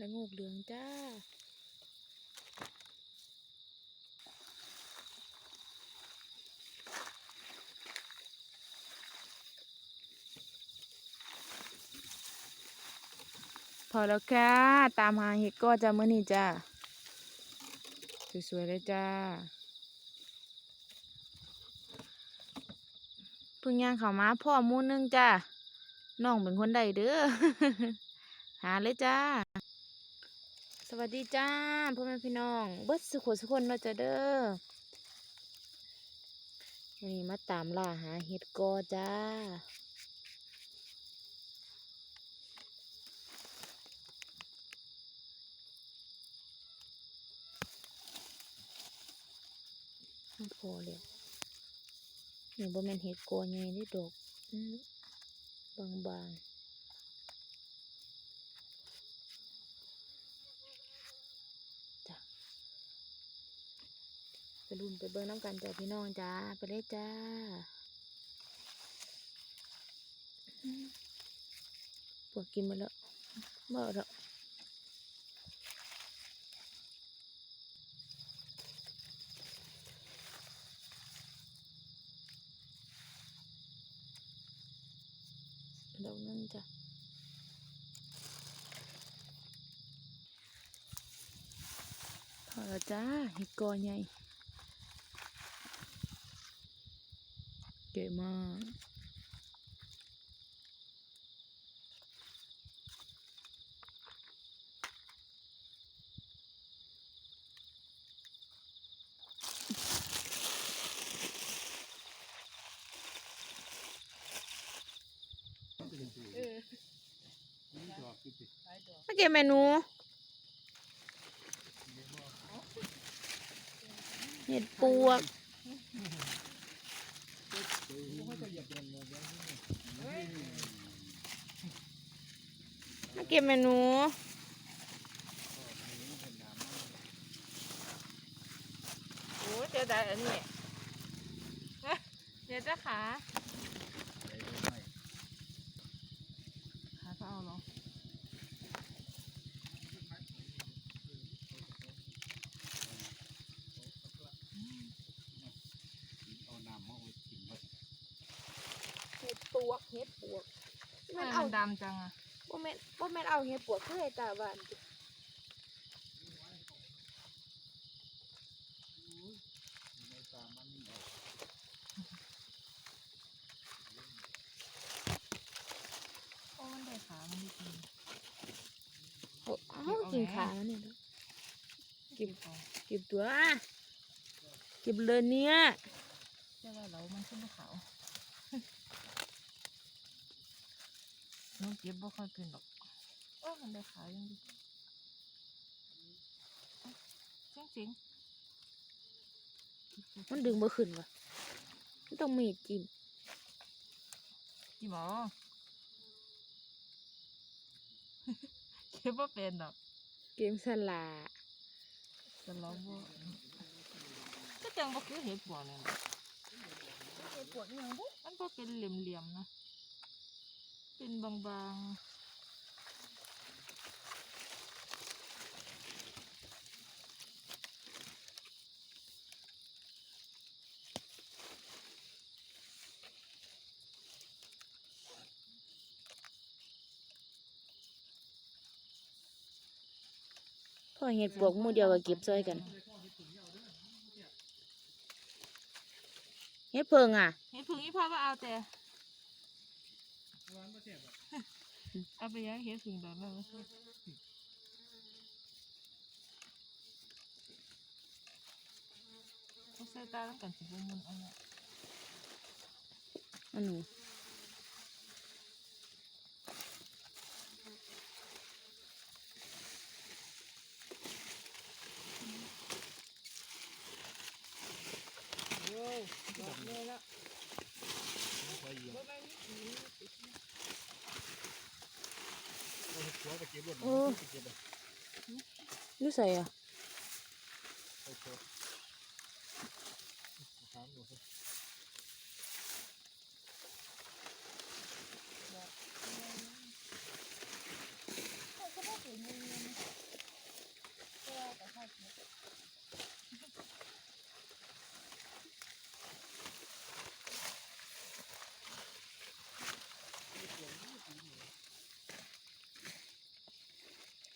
และงูเหลืองจ้าพอแล้วค่ะ ตามหาเห็ดก็จะมื่อนี้จ้า สวยๆเลยจ้าเพึ่งย่างเขามาพ่อมูนึงจ้า น้องเป็นคนใดเด้อ หาเลยจ้า วัสดีจ้าพ่อแม่พี่น้อง เบิดสุขสุขคนเนาจ้าเด้อวันนี้มาตามล่าหาเห็ดกอจ้ามันพอเลยนี่บ่แม่นเห็ดกอใหญ่นี่ดอกบางๆ ไปรุ่นไปเบิ่งน้ำกันจ้ะพี่น้องจ้าไปเลยจ้าปวดกินมาแล้วบ่อแล้วดอกนั่นจ้ะพอแล้วจ้าเห็ดกอใหญ่ ก๋มากเมาเก็บเมนู เห็ดปวก เก็บเมนูโอ้เจอได้อันนี้เดี๋ยวจะขาขาก็เอาเนาะเห็ดปวกเห็ดปวก มันเอาดำจังอะ บ่แม่นบ่แม่นเอาเห็ดปวกคือไอ้ตาบ้านติในตามันนี่เอาโอ้มันได้ขา มันดีจริงโอ้เอ้ากินขามันเนี่ยเด้อกินต่อเก็บตัวเก็บเลยเนี่ยใช่ว่าเรามันขึ้นขาว น้องเก็บบ่ค่อยเป็นหรอกโอ้มันได้ขายังดีจริงจริงมันดึงบ่ขึ้นวะมันต้องมีดจิ้มๆกี่หมอเก็บบ่เป็นดอกเกมสลาแต่เราบ่ก็จังบ่คือเห็ดปวกเนี่ยนะเห็ดปวกยังบุมันบ่เป็นเหลี่ยมๆนะ เป็นบางๆพ่อเห็ดปวกหมู่เดียวก็เก็บซอยกันเห็ดเพิงอะ เห็ดผึ่งอีพ่อก็เอาแต่ เอาไปยังเห็ดผึ่งแบบนั้นเขาใส่ตาแล้วกันสิบมุนอาเนี่ยอันหนูโอ้ยบอกเลยละ ไปเยี่ยม เอาหัวไปเก็บรถมันไปเก็บเลย อยู่ใส่อะ เอาเถอะถามดูสิ เขาก็บอกเป็นเงิน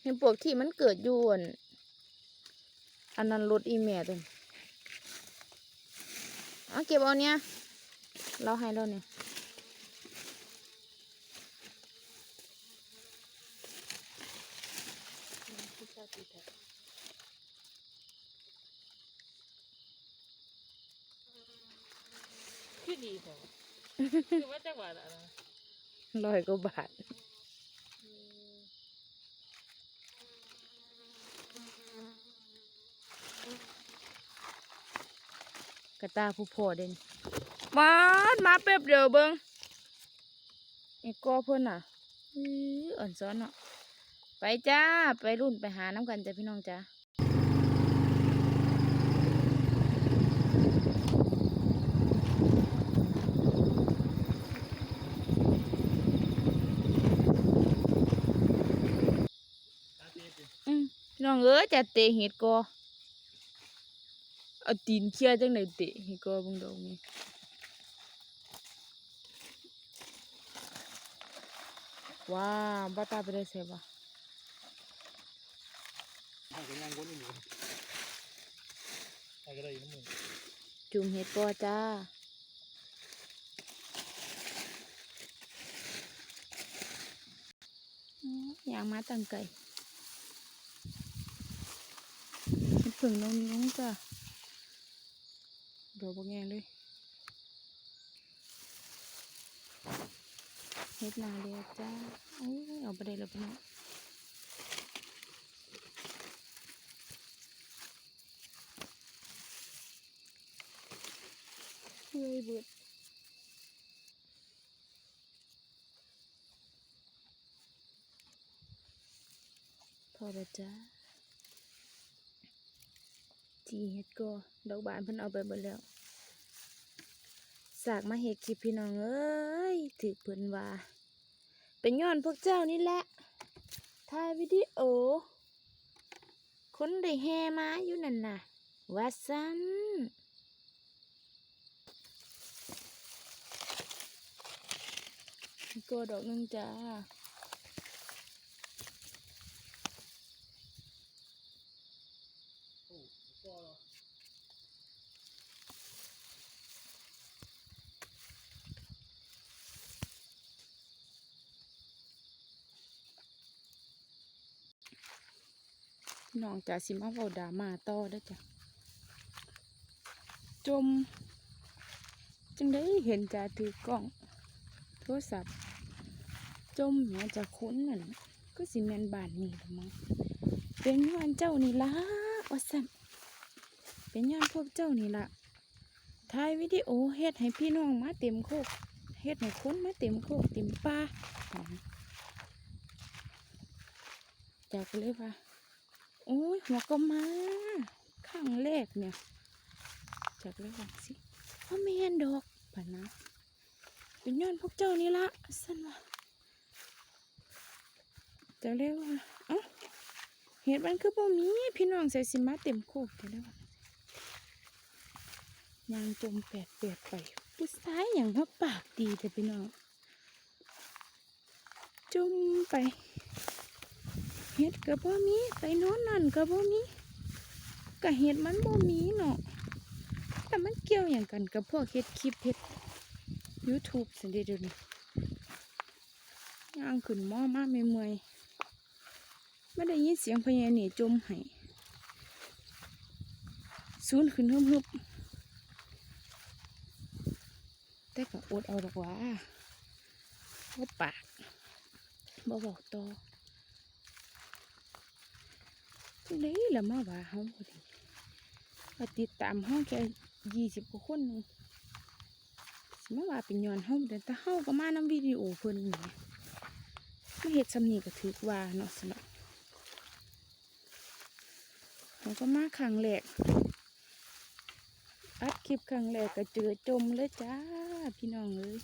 เห็นปวกที่มันเกิดอยู่อั่นอันนั้นรถอีแม่ตัวนี้เอาเก็บเอาเนี่ยเราให้เราเนี่ยคือดีแต่ว่าคือว่าจังหวะละนะร้อยกว่าบาท กระตาผู้พ่อเด่นมาดมาแป๊บเดียวเบิงไอ้กอเพิ่นอะอื้ออ่อนซ้อนเนาะไปจ้า ไปรุ่นไปหาน้ำกันจ้ะพี่น้องจ้าอืมพี่น้องเอ้ยจะเตะเห็ดกอ เอาตีนเคี่ยจังไหนเตะเห็ดกอเบิ่งดอกนี้ว้าวบ้าตาไปได้เสียบ่ทางก็ย่างวนอยู่ทางก็ได้อยู่น้ำมือจุ่มเห็ดกอจ้าอืมอยางมาตั้งไก่เห็ดผึ่งน้องน้องจ้า ดอกบางแง่เลยเห็ดนาเดียจ้าโอ้ยเอาไปได้แล้วพี่น้องเฮ้ยเบิดพอแล้วจ้า จีเฮ็ดก็ดอกบานเพิ่นเอาไปหมดแล้วสากมาเฮ็ดคลิปพี่น้องเอ้ยถือเพิ่นว่า เป็นย้อนพวกเจ้านี่แหละถ่ายวิดีโอ คนได้แห่มาอยู่นั่นน่ะว่าซันก็ดอกนึงจ้า น้องจะสิมาเว้าดามาต่อเด้จ้ะจม จังได้เห็นจ่าถือกล้อง โทรศัพท์ จมแหม่จะคุ้นนั่นก็สิแมนบานนี่ละมั้งเป็นย้อนเจ้านี่ละว่าซั่นเป็นย้อนพวกเจ้านี่ละถ่ายวิดีโอเฮ็ดให้พี่น้องมาเต็มโคกเฮ็ดให้คนมาเต็มโคกเต็มป่าจากเลยว่า โอ้ยหัวก็มาข้างแรกเนี่ยจากเลยว่าสิว่าแม่นดอกป่ะนะเป็นย้อนพวกเจ้านี่ละสันว่าจะเรียกว่าเอ้าเหตุมันคือบ่มีพี่น้องใส่สิมาเต็มโคกจะเรียกว่ายางจมแปดแปดไปผู้ชายอย่างว่าปากดีแต่พี่น้องจมไป ห็ดก็บ่มีไปโน้นนั่นก็บ่มีก็เห็ดมันบ่มีเนาะแต่มันเกี่ยวอย่างกันกับพวกเฮ็ดคลิปเฮ็ด YouTube สิเดะเดี๋ยวนี้ย่างขึ้นหม้อมาเมื่อยไม่ได้ยินเสียงพญานี่จมให้ซูนขึ้นฮึบๆแต่ก็อดเอาดอกว่าบ่ปากบ่บอกต่อ นี่แหละมาว่าเฮาพอดีก็ติดตามเฮาแค่ยี่สิบกว่าคนหนึงสิมาว่าเป็นย้อนเฮาแต่แต่เฮาก็มานำวิดีโอเพิ่นนี่มาเฮ็ดซำนี้ก็ถือว่าเนาะสนะเฮาก็มาครั้งแรกอัดคลิปครั้งแรกก็เจอจมเลยจ้าพี่น้องเอ้ย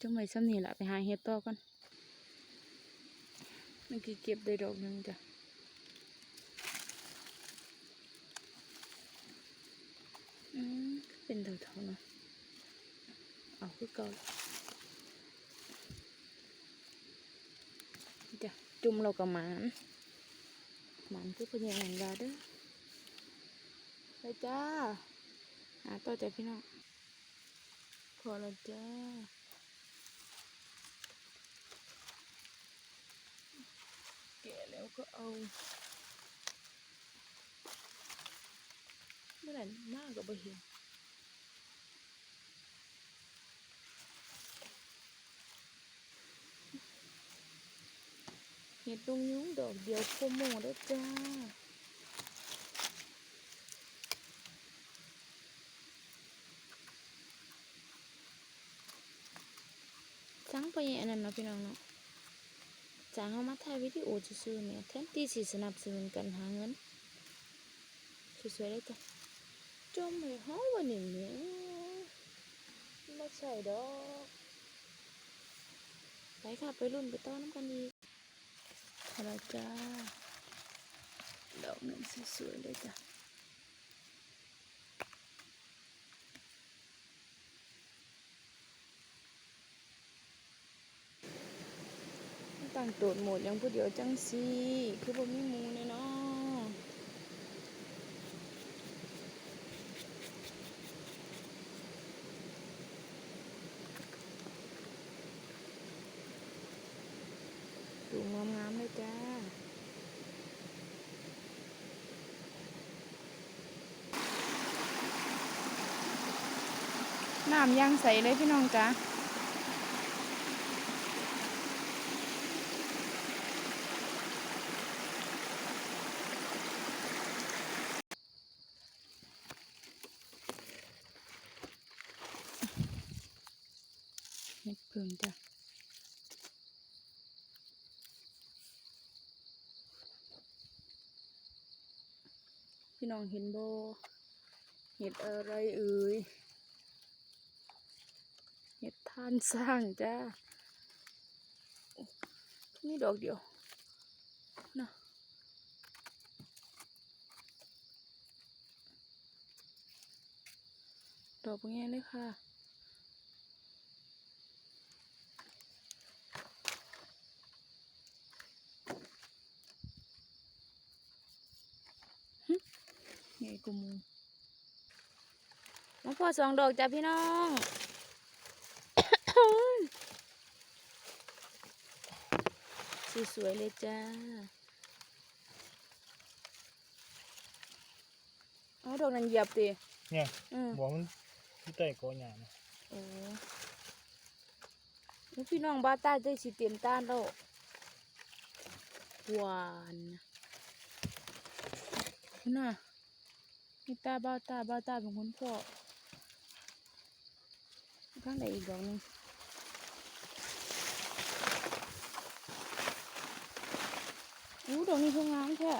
จมไว้ซำนี้ล่ะไปหาเฮ็ดต่อก่อนื่อกี้เก็บได้ดอกนึงจ้ะอืมเป็นเถาๆนะเอาคือเก่าจ้ะจุ่มเรากับหมานหมานคือพญาแห่งดาเด้วยไปจ้าหาต่อใจพี่น้องพอแล้วจ้า แล้วก็เอาเมื่อไหร่มากกับเห็นเห็ดตรงยุ้งดอกเดียวโคโมเด้จ้าจังไปอันนั้นเนาะพี่น้องเนาะ จางเอามาถ่ายวิดีโอซื่อๆเนี่ยแทนที่สิสนับสนุนกันหาเงินสวยๆเลยจ้ะจมให้เฮาวันนี้เนี่ยไม่ใช่ดอกไปค่ะไปรุ่นไปต้อนน้ำกันอีกเอาละจ้าดอกนึ่งสวยๆเลยจ้ะ ตั้งโตดโหมดยังผู้เดียวจังสิคือบ่มีมูแน่เนาะดูงามๆเลยจ้าน้ำยังใสเลยพี่น้องจ้า พี่น้องเห็นโบเห็ดอะไรเอ่ยเห็ดท่านสร้างจ้านี่ดอกเดียวนะดอกเป็นไงเลยค่ะ กูมูมาพอสองดอกจ้ะพี่น้องสวยๆเลยจ้าเอาดอกนั้นเหยียบดิเนี่ยอืมบอกมันที่ใต้กอหญ้านะโอ้แล้วพี่น้องบ้าตาได้สิเต็มต้านแล้วหวานน่ะนี่ ตาบ้าตาบ้าตาเป็นคนพ่อข้างไหนอีกดอกนึงอู้ดอกนี้คืองามแท้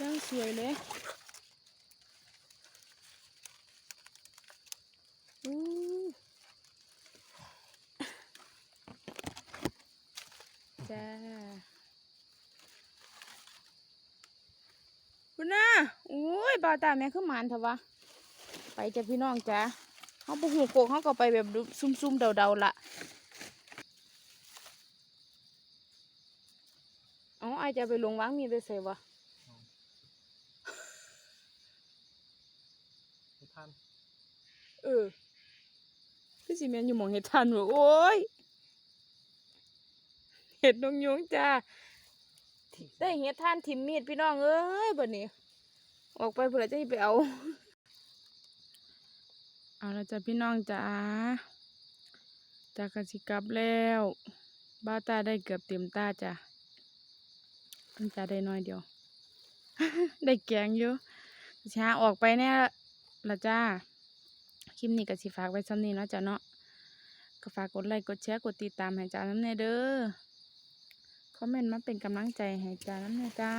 ยังสวยเลยอู้จ้า คุณน่ะอุ้ยบาตาแม่คือหมานเถอะวะ ไปจ้ะพี่น้องจ้ะเขาบุหูโกกเขาก็ไปแบบดูซุ่มๆเดาๆละเอาไอายจะไปลงวางมีไปใส่วะไปท่านเออคือสิแมนอยู่หมองเห็ดทันวะโอ้ยเห็ดนงยุงจ้า ได้เห็ดท่านทิมมีดพี่น้องเอ้ยบัดนี้ ออกไปเพื่อจะไปเอา เอาละจ้ะพี่น้องจ้าจากกสิกลับแล้วบ้าตาได้เกือบเต็มตาจ้ะเพิ่นจะได้น้อยเดียว ได้แกงอยู่สิหาออกไปแน่ละจ้าคลิปนี้ก็สิฝากไว้ซ้ำนี้เนาะจ้ะเนาะก็ฝากกดไลค์กดแชร์กดติดตามให้จ้าน้ำเนเด้อ อมเมนต์มาเป็นกำลังใจให้จ้าน้ำเนจ้า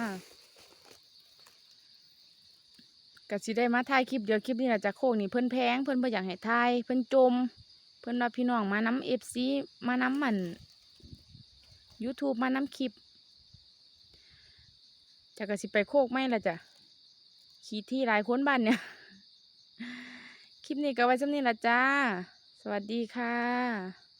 ก็สิได้มาถ่ายคลิปเดียวคลิปนี้แหละจะโคกนี่เพิ่นแพงเพิ่นบ่ออยากให้ถ่ายเพิ่นจม เพิ่นว่าพี่น้องมาน้ำเอฟซีมาน้ำมัน YouTube มาน้ำคลิปจะก็สิไปโคกไม่ละจ้ะขี่ที่หลายคนบ้านเนี่ย คลิปนี้ก็ไว้สำนี้ละจ้า สวัสดีค่ะ